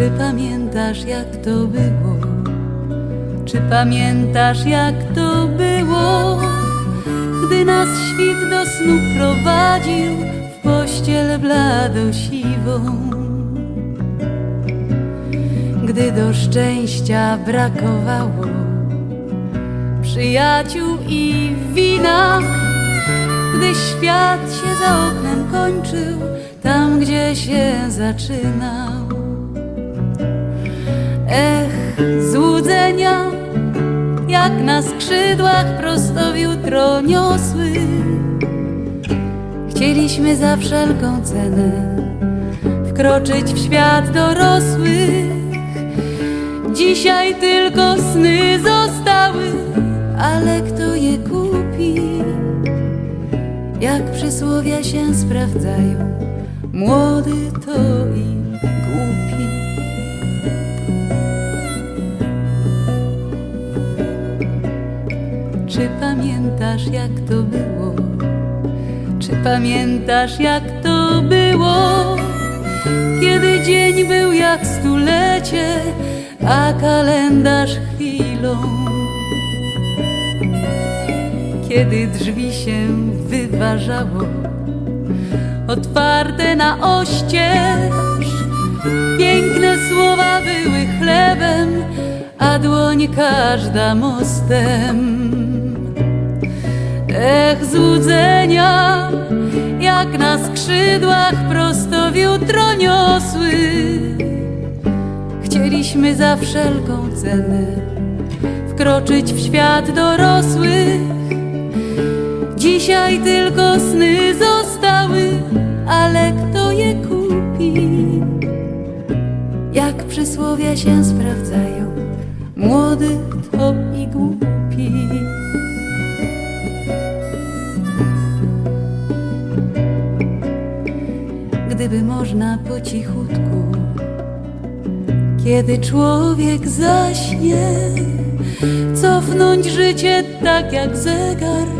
Czy pamiętasz jak to było? Czy pamiętasz jak to było? Gdy nas świt do snu prowadził w pościel blado siwą. Gdy do szczęścia brakowało przyjaciół i wina, gdy świat się za oknem kończył, tam gdzie się zaczynał. Ech, złudzenia, jak na skrzydłach prosto w jutro niosły. Chcieliśmy za wszelką cenę wkroczyć w świat dorosły. Dzisiaj tylko sny zostały, ale kto je kupi? Jak przysłowia się sprawdzają, młody to i głupi. Czy pamiętasz jak to było? Czy pamiętasz jak to było? Kiedy dzień był jak stulecie, a kalendarz chwilą. Kiedy drzwi się wyważało, otwarte na oścież, piękne słowa były chlebem, a dłoń każda mostem. Ech, złudzenia, jak na skrzydłach prosto w jutro niosły. Chcieliśmy za wszelką cenę wkroczyć w świat dorosły. Dzisiaj tylko sny zostały, ale kto je kupi? Jak przysłowia się sprawdzają, młody to i głupi. Gdyby można po cichutku, kiedy człowiek zaśnie, cofnąć życie tak jak zegar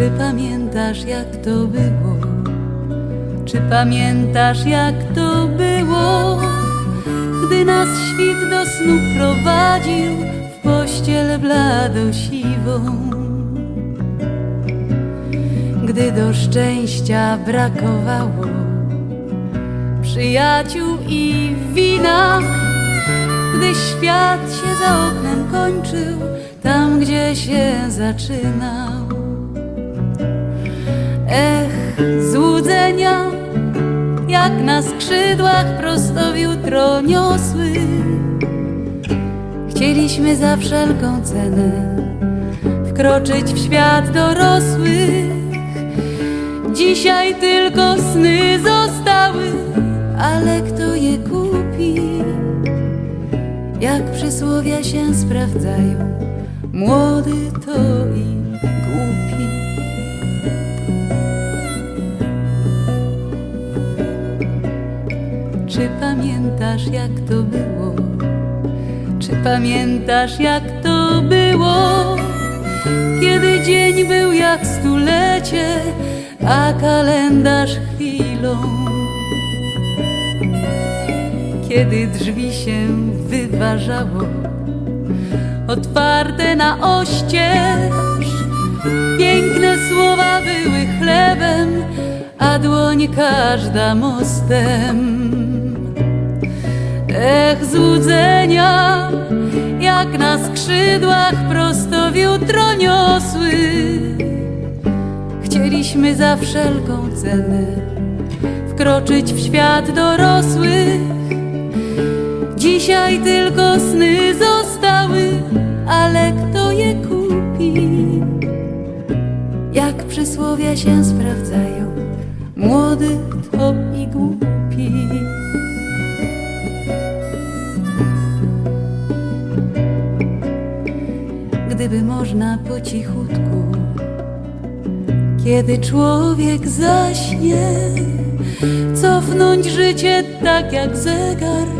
Czy pamiętasz jak to było? Czy pamiętasz jak to było? Gdy nas świt do snu prowadził w pościel blado siwą. Gdy do szczęścia brakowało przyjaciół i wina, gdy świat się za oknem kończył, tam gdzie się zaczynał. Ech, złudzenia, jak na skrzydłach prosto w jutro niosły. Chcieliśmy za wszelką cenę wkroczyć w świat dorosły. Dzisiaj tylko sny zostały, ale kto je kupi? Jak przysłowia się sprawdzają, młody to i głupi. Czy pamiętasz jak to było? Czy pamiętasz jak to było? Kiedy dzień był jak stulecie, a kalendarz chwilą. Kiedy drzwi się wyważało, otwarte na oścież, piękne słowa były chlebem, a dłoń każda mostem. Ech, złudzenia, jak na skrzydłach prosto w jutro niosły. Chcieliśmy za wszelką cenę wkroczyć w świat dorosłych. Dzisiaj tylko sny zostały, ale kto je kupi? Jak przysłowia się sprawdzają, młody to i głupi. Gdyby można po cichutku, kiedy człowiek zaśnie, cofnąć życie tak jak zegar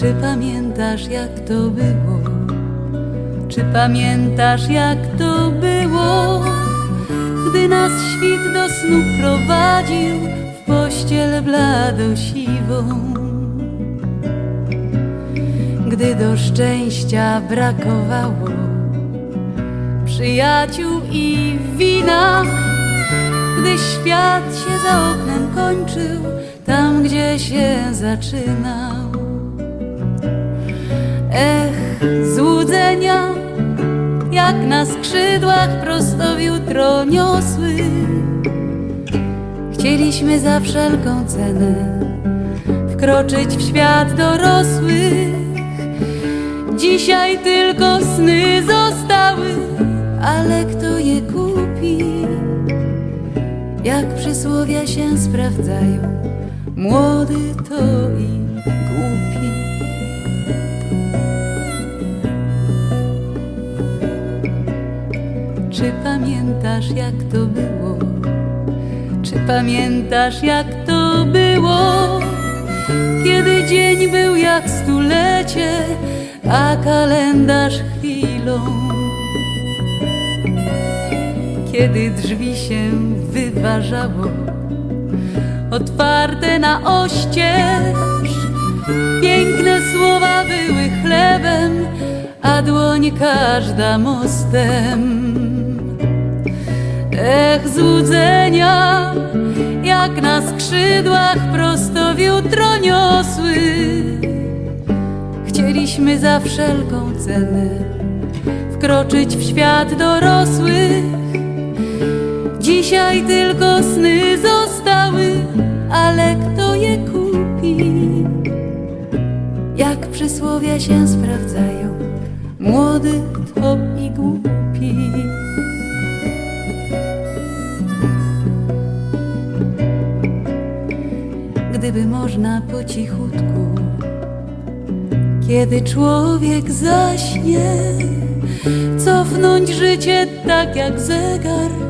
Czy pamiętasz jak to było? Czy pamiętasz jak to było? Gdy nas świt do snu prowadził w pościel blado siwą. Gdy do szczęścia brakowało przyjaciół i wina, gdy świat się za oknem kończył, tam gdzie się zaczynał. Złudzenia, jak na skrzydłach prosto w jutro niosły. Chcieliśmy za wszelką cenę wkroczyć w świat dorosłych. Dzisiaj tylko sny zostały, ale kto je kupi? Jak przysłowia się sprawdzają, młody to i głupi. Pamiętasz jak to było? Czy pamiętasz jak to było? Kiedy dzień był jak stulecie, a kalendarz chwilą. Kiedy drzwi się wyważało, otwarte na oścież, piękne słowa były chlebem, a dłoń każda mostem. Ech, złudzenia, jak na skrzydłach prosto w jutro niosły. Chcieliśmy za wszelką cenę wkroczyć w świat dorosłych. Dzisiaj tylko sny zostały, ale kto je kupi? Jak przysłowia się sprawdzają, młody to i głupi. Można po cichutku, kiedy człowiek zaśnie, cofnąć życie tak jak zegar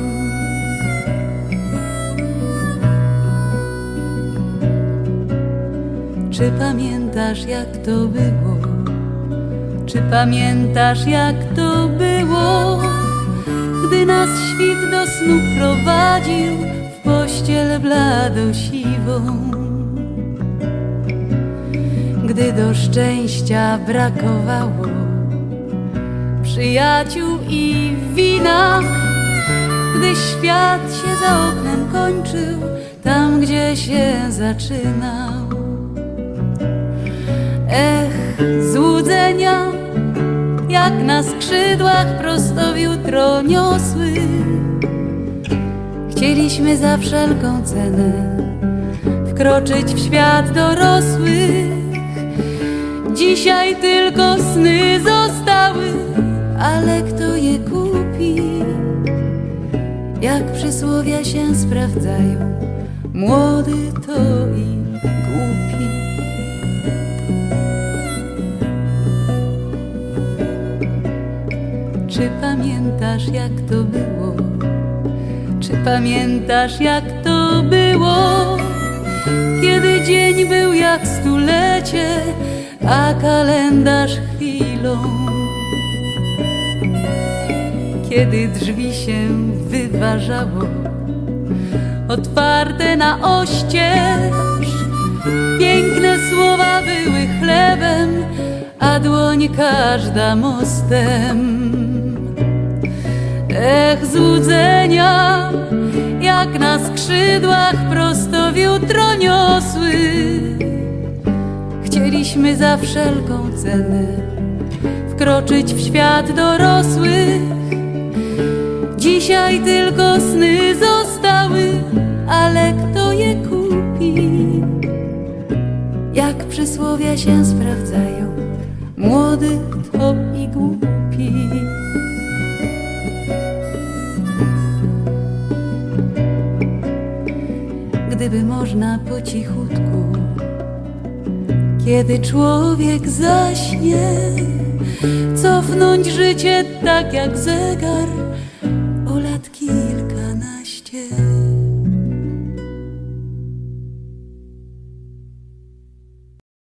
Czy pamiętasz jak to było? Czy pamiętasz jak to było? Gdy nas świt do snu prowadził w pościel blado siwą. Gdy do szczęścia brakowało przyjaciół i wina, gdy świat się za oknem kończył, tam gdzie się zaczynał. Złudzenia, jak na skrzydłach prosto w jutro niosły. Chcieliśmy za wszelką cenę wkroczyć w świat dorosłych. Dzisiaj tylko sny zostały, ale kto je kupi? Jak przysłowia się sprawdzają, młody to i głupi. Czy pamiętasz jak to było? Czy pamiętasz jak to było? Kiedy dzień był jak stulecie, a kalendarz chwilą. Kiedy drzwi się wyważało, otwarte na oścież, piękne słowa były chlebem, a dłoń każda mostem. Ech, złudzenia, jak na skrzydłach prosto w jutro niosły. Chcieliśmy za wszelką cenę wkroczyć w świat dorosłych. Dzisiaj tylko sny zostały, ale kto je kupi? Jak przysłowia się sprawdzają, młody to i głupi. Gdyby można po cichutku, kiedy człowiek zaśnie, cofnąć życie tak jak zegar